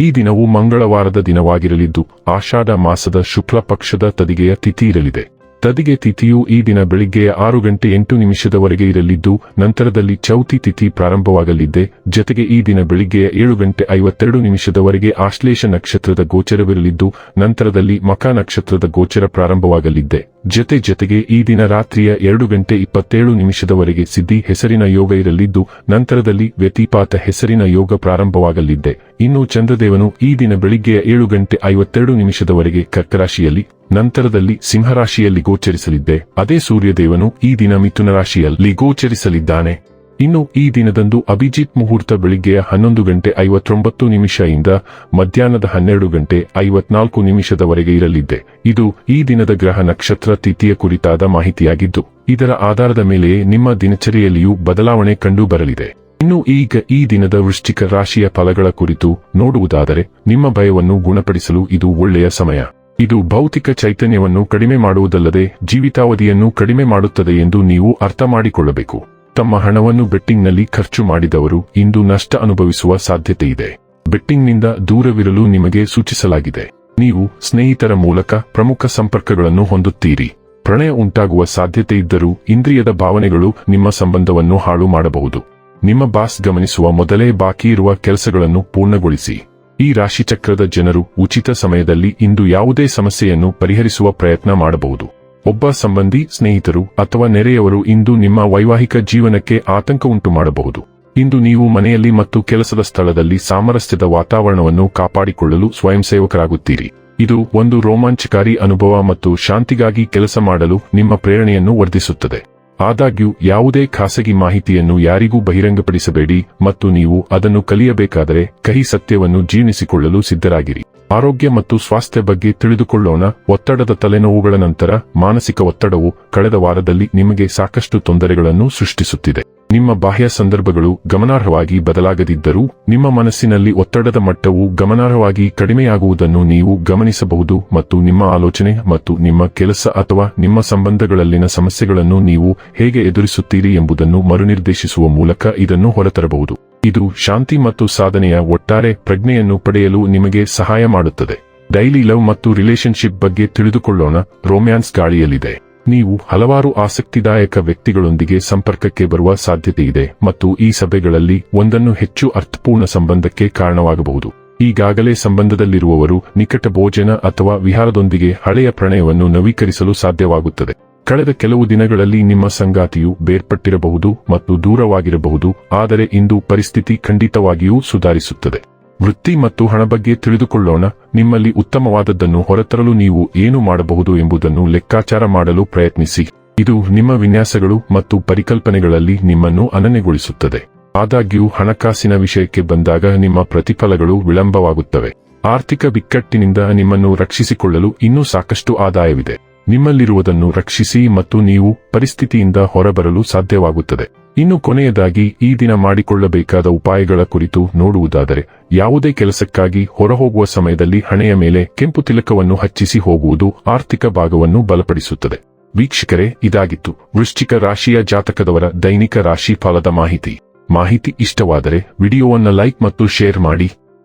ಈ ದಿನವು ಮಂಗಳವಾರದ ದಿನವಾಗಿರಲಿದ್ದು, ಆಷಾಢ ಮಾಸದ ಶುಕ್ಲ ಪಕ್ಷದ ತದಿಗೆಯ ತಿಥಿ ಇರಲಿದೆ. ತದಿಗೆ ತಿಥಿಯು ಈ ದಿನ ಬೆಳಿಗ್ಗೆಯ ಆರು ಗಂಟೆ ಎಂಟು ನಿಮಿಷದವರೆಗೆ ಇರಲಿದ್ದು, ನಂತರದಲ್ಲಿ ಚೌತಿ ತಿಥಿ ಪ್ರಾರಂಭವಾಗಲಿದ್ದೆ. ಜತೆಗೆ ಈ ದಿನ ಬೆಳಿಗ್ಗೆಯ ಏಳು ಗಂಟೆ ಐವತ್ತೆರಡು ನಿಮಿಷದವರೆಗೆ ಆಶ್ಲೇಷ ನಕ್ಷತ್ರದ ಗೋಚರವಿರಲಿದ್ದು, ನಂತರದಲ್ಲಿ ಮಕ ನಕ್ಷತ್ರದ ಗೋಚರ ಪ್ರಾರಂಭವಾಗಲಿದ್ದೆ. ಜತೆ ಜತೆಗೆ ಈ ದಿನ ರಾತ್ರಿಯ ಎರಡು ಗಂಟೆ ಇಪ್ಪತ್ತೇಳು ನಿಮಿಷದವರೆಗೆ ಸಿದ್ಧಿ ಹೆಸರಿನ ಯೋಗ ಇರಲಿದ್ದು, ನಂತರದಲ್ಲಿ ವ್ಯತಿಪಾತ ಹೆಸರಿನ ಯೋಗ ಪ್ರಾರಂಭವಾಗಲಿದ್ದೆ. ಇನ್ನು ಚಂದ್ರದೇವನು ಈ ದಿನ ಬೆಳಿಗ್ಗೆಯ ಏಳು ಗಂಟೆ ಐವತ್ತೆರಡು ನಿಮಿಷದವರೆಗೆ ಕರ್ಕರಾಶಿಯಲ್ಲಿ, ನಂತರದಲ್ಲಿ ಸಿಂಹರಾಶಿಯಲ್ಲಿ ಗೋಚರಿಸಲಿದ್ದೆ. ಅದೇ ಸೂರ್ಯದೇವನು ಈ ದಿನ ಮಿಥುನ ರಾಶಿಯಲ್ಲಿ ಗೋಚರಿಸಲಿದ್ದಾನೆ. ಇನ್ನು ಈ ದಿನದಂದು ಅಭಿಜಿತ್ ಮುಹೂರ್ತ ಬೆಳಿಗ್ಗೆಯ ಹನ್ನೊಂದು ಗಂಟೆ ಐವತ್ತೊಂಬತ್ತು ನಿಮಿಷದಿಂದ ಮಧ್ಯಾಹ್ನದ ಹನ್ನೆರಡು ಗಂಟೆ ಐವತ್ನಾಲ್ಕು ನಿಮಿಷದವರೆಗೆ ಇರಲಿದ್ದೆ ಇದು ಈ ದಿನದ ಗ್ರಹ ನಕ್ಷತ್ರ ತಿಥಿಯ ಕುರಿತಾದ ಮಾಹಿತಿಯಾಗಿದ್ದು, ಇದರ ಆಧಾರದ ಮೇಲೆಯೇ ನಿಮ್ಮ ದಿನಚರಿಯಲ್ಲಿಯೂ ಬದಲಾವಣೆ ಕಂಡು ಬರಲಿದೆ ಇನ್ನು ಈಗ ಈ ದಿನದ ವೃಶ್ಚಿಕ ರಾಶಿಯ ಫಲಗಳ ಕುರಿತು ನೋಡುವುದಾದರೆ, ನಿಮ್ಮ ಭಯವನ್ನು ಗುಣಪಡಿಸಲು ಇದು ಒಳ್ಳೆಯ ಸಮಯ. ಇದು ಭೌತಿಕ ಚೈತನ್ಯವನ್ನು ಕಡಿಮೆ ಮಾಡುವುದಲ್ಲದೆ ಜೀವಿತಾವಧಿಯನ್ನು ಕಡಿಮೆ ಮಾಡುತ್ತದೆ ಎಂದು ನೀವು ಅರ್ಥ ಮಾಡಿಕೊಳ್ಳಬೇಕು. ತಮ್ಮ ಹಣವನ್ನು ಬೆಟ್ಟಿಂಗ್ನಲ್ಲಿ ಖರ್ಚು ಮಾಡಿದವರು ಇಂದು ನಷ್ಟ ಅನುಭವಿಸುವ ಸಾಧ್ಯತೆ ಇದೆ ಬೆಟ್ಟಿಂಗ್ನಿಂದ ದೂರವಿರಲು ನಿಮಗೆ ಸೂಚಿಸಲಾಗಿದೆ. ನೀವು ಸ್ನೇಹಿತರ ಮೂಲಕ ಪ್ರಮುಖ ಸಂಪರ್ಕಗಳನ್ನು ಹೊಂದುತ್ತೀರಿ. ಪ್ರಣಯ ಉಂಟಾಗುವ ಸಾಧ್ಯತೆ ಇದ್ದರೂ ಇಂದ್ರಿಯದ ಭಾವನೆಗಳು ನಿಮ್ಮ ಸಂಬಂಧವನ್ನು ಹಾಳು ಮಾಡಬಹುದು. ನಿಮ್ಮ ಬಾಸ್ ಗಮನಿಸುವ ಮೊದಲೇ ಬಾಕಿ ಇರುವ ಕೆಲಸಗಳನ್ನು ಪೂರ್ಣಗೊಳಿಸಿ. ಈ ರಾಶಿಚಕ್ರದ ಜನರು ಉಚಿತ ಸಮಯದಲ್ಲಿ ಇಂದು ಯಾವುದೇ ಸಮಸ್ಯೆಯನ್ನು ಪರಿಹರಿಸುವ ಪ್ರಯತ್ನ ಮಾಡಬಹುದು. ಒಬ್ಬ ಸಂಬಂಧಿ, ಸ್ನೇಹಿತರು ಅಥವಾ ನೆರೆಯವರು ಇಂದು ನಿಮ್ಮ ವೈವಾಹಿಕ ಜೀವನಕ್ಕೆ ಆತಂಕ ಉಂಟು ಮಾಡಬಹುದು. ಇಂದು ನೀವು ಮನೆಯಲ್ಲಿ ಮತ್ತು ಕೆಲಸದ ಸ್ಥಳದಲ್ಲಿ ಸಾಮರಸ್ಯದ ವಾತಾವರಣವನ್ನು ಕಾಪಾಡಿಕೊಳ್ಳಲು ಸ್ವಯಂ ಸೇವಕರಾಗುತ್ತೀರಿ ಇದು ಒಂದು ರೋಮಾಂಚಕಾರಿ ಅನುಭವ ಮತ್ತು ಶಾಂತಿಗಾಗಿ ಕೆಲಸ ಮಾಡಲು ನಿಮ್ಮ ಪ್ರೇರಣೆಯನ್ನು ವರ್ಧಿಸುತ್ತದೆ. ಆದಾಗ್ಯೂ, ಯಾವುದೇ ಖಾಸಗಿ ಮಾಹಿತಿಯನ್ನು ಯಾರಿಗೂ ಬಹಿರಂಗಪಡಿಸಬೇಡಿ ಮತ್ತು ನೀವು ಅದನ್ನು ಕಲಿಯಬೇಕಾದರೆ ಕಹಿ ಸತ್ಯವನ್ನು ಜೀರ್ಣಿಸಿಕೊಳ್ಳಲು ಸಿದ್ಧರಾಗಿರಿ. ಆರೋಗ್ಯ ಮತ್ತು ಸ್ವಾಸ್ಥ್ಯ ಬಗ್ಗೆ ತಿಳಿದುಕೊಳ್ಳೋಣ. ಒತ್ತಡದ ತಲೆನೋವುಗಳ ನಂತರ ಮಾನಸಿಕ ಒತ್ತಡವು ಕಳೆದ ವಾರದಲ್ಲಿ ನಿಮಗೆ ಸಾಕಷ್ಟು ತೊಂದರೆಗಳನ್ನು ಸೃಷ್ಟಿಸುತ್ತಿದೆ. ನಿಮ್ಮ ಬಾಹ್ಯ ಸಂದರ್ಭಗಳು ಗಮನಾರ್ಹವಾಗಿ ಬದಲಾಗದಿದ್ದರೂ, ನಿಮ್ಮ ಮನಸ್ಸಿನಲ್ಲಿ ಒತ್ತಡದ ಮಟ್ಟವು ಗಮನಾರ್ಹವಾಗಿ ಕಡಿಮೆಯಾಗುವುದನ್ನು ನೀವು ಗಮನಿಸಬಹುದು ಮತ್ತು ನಿಮ್ಮ ಆಲೋಚನೆ ಮತ್ತು ನಿಮ್ಮ ಕೆಲಸ ಅಥವಾ ನಿಮ್ಮ ಸಂಬಂಧಗಳಲ್ಲಿನ ಸಮಸ್ಯೆಗಳನ್ನು ನೀವು ಹೇಗೆ ಎದುರಿಸುತ್ತೀರಿ ಎಂಬುದನ್ನು ಮರುನಿರ್ದೇಶಿಸುವ ಮೂಲಕ ಇದನ್ನು ಹೊರತರಬಹುದು. ಇದು ಶಾಂತಿ ಮತ್ತು ಸಾಧನೆಯ ಒಟ್ಟಾರೆ ಪ್ರಜ್ಞೆಯನ್ನು ಪಡೆಯಲು ನಿಮಗೆ ಸಹಾಯ ಮಾಡುತ್ತದೆ. ಡೈಲಿ ಲವ್ ಮತ್ತು ರಿಲೇಶನ್ಶಿಪ್ ಬಗ್ಗೆ ತಿಳಿದುಕೊಳ್ಳೋಣ. ರೋಮ್ಯಾನ್ಸ್ ಗಾಳಿಯಲ್ಲಿದೆ. ನೀವು ಹಲವಾರು ಆಸಕ್ತಿದಾಯಕ ವ್ಯಕ್ತಿಗಳೊಂದಿಗೆ ಸಂಪರ್ಕಕ್ಕೆ ಬರುವ ಸಾಧ್ಯತೆ ಇದೆ ಮತ್ತು ಈ ಸಭೆಗಳಲ್ಲಿ ಒಂದನ್ನು ಹೆಚ್ಚು ಅರ್ಥಪೂರ್ಣ ಸಂಬಂಧಕ್ಕೆ ಕಾರಣವಾಗಬಹುದು. ಈಗಾಗಲೇ ಸಂಬಂಧದಲ್ಲಿರುವವರು ನಿಕಟ ಭೋಜನ ಅಥವಾ ವಿಹಾರದೊಂದಿಗೆ ಹಳೆಯ ಪ್ರಣಯವನ್ನು ನವೀಕರಿಸಲು ಸಾಧ್ಯವಾಗುತ್ತದೆ. ಕಳೆದ ಕೆಲವು ದಿನಗಳಲ್ಲಿ ನಿಮ್ಮ ಸಂಗಾತಿಯು ಬೇರ್ಪಟ್ಟಿರಬಹುದು ಮತ್ತು ದೂರವಾಗಿರಬಹುದು, ಆದರೆ ಇಂದು ಪರಿಸ್ಥಿತಿ ಖಂಡಿತವಾಗಿಯೂ ಸುಧಾರಿಸುತ್ತದೆ. ವೃತ್ತಿ ಮತ್ತು ಹಣ ಬಗ್ಗೆ ತಿಳಿದುಕೊಳ್ಳೋಣ. ನಿಮ್ಮಲ್ಲಿ ಉತ್ತಮವಾದದ್ದನ್ನು ಹೊರತರಲು ನೀವು ಏನು ಮಾಡಬಹುದು ಎಂಬುದನ್ನು ಲೆಕ್ಕಾಚಾರ ಮಾಡಲು ಪ್ರಯತ್ನಿಸಿ. ಇದು ನಿಮ್ಮ ವಿನ್ಯಾಸಗಳು ಮತ್ತು ಪರಿಕಲ್ಪನೆಗಳಲ್ಲಿ ನಿಮ್ಮನ್ನು ಅನನ್ಯಗೊಳಿಸುತ್ತದೆ. ಆದಾಗ್ಯೂ, ಹಣಕಾಸಿನ ವಿಷಯಕ್ಕೆ ಬಂದಾಗ ನಿಮ್ಮ ಪ್ರತಿಫಲಗಳು ವಿಳಂಬವಾಗುತ್ತವೆ. ಆರ್ಥಿಕ ಬಿಕ್ಕಟ್ಟಿನಿಂದ ನಿಮ್ಮನ್ನು ರಕ್ಷಿಸಿಕೊಳ್ಳಲು ಇನ್ನೂ ಸಾಕಷ್ಟು ಆದಾಯವಿದೆ. ನಿಮ್ಮಲ್ಲಿರುವುದನ್ನು ರಕ್ಷಿಸಿ ಮತ್ತು ನೀವು ಪರಿಸ್ಥಿತಿಯಿಂದ ಹೊರಬರಲು ಸಾಧ್ಯವಾಗುತ್ತದೆ. ಇನ್ನು ಕೊನೆಯದಾಗಿ, ಈ ದಿನ ಮಾಡಿಕೊಳ್ಳಬೇಕಾದ ಉಪಾಯಗಳ ಕುರಿತು ನೋಡುವುದಾದರೆ, ಯಾವುದೇ ಕೆಲಸಕ್ಕಾಗಿ ಹೊರಹೋಗುವ ಸಮಯದಲ್ಲಿ ಹಣೆಯ ಮೇಲೆ ಕೆಂಪು ತಿಲಕವನ್ನು ಹಚ್ಚಿಸಿ ಹೋಗುವುದು ಆರ್ಥಿಕ ಭಾಗವನ್ನು ಬಲಪಡಿಸುತ್ತದೆ. ವೀಕ್ಷಕರೇ, ಇದಾಗಿತ್ತು. ವೃಶ್ಚಿಕ ರಾಶಿಯ ಜಾತಕದವರ ದೈನಿಕ ರಾಶಿ ಫಲದ ಮಾಹಿತಿ. ಮಾಹಿತಿ ಇಷ್ಟವಾದರೆ, ವಿಡಿಯೋವನ್ನು ಲೈಕ್ ಮತ್ತು ಶೇರ್ ಮಾಡಿ.